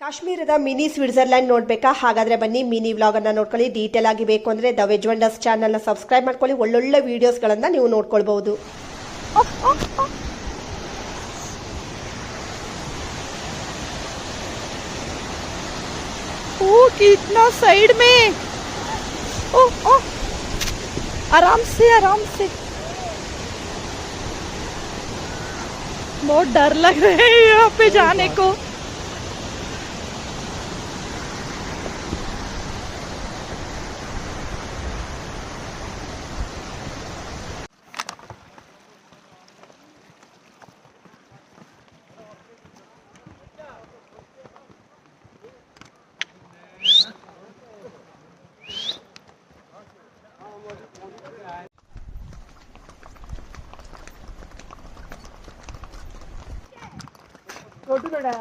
ಕಾಶ್ಮೀರದ mini Switzerland ನೋಡ್ಬೇಕಾ ಹಾಗಾದ್ರೆ ಬನ್ನಿ ಮಿನಿ ವ್ಲಾಗ್ ಅನ್ನ ನೋಡ್ಕೊಳ್ಳಿ ಡೀಟೇಲ್ ಆಗಿ ಬೇಕು ಅಂದ್ರೆ ದ ವೆಜ್ ವಂಡರ್ಸ್ ಚಾನಲ್ ನ ಸಬ್ಸ್ಕ್ರೈಬ್ ಮಾಡ್ಕೊಳ್ಳಿ ಒಳ್ಳೊಳ್ಳೆ ವಿಡಿಯೋಸ್ಗಳನ್ನ ನೀವು ನೋಡ್ಕೊಳ್ಬಹುದು ओ कितना साइड में ओ ओ आराम से आराम से बहुत डर लग रहा है यहाँ पे जाने को छोटू बेटा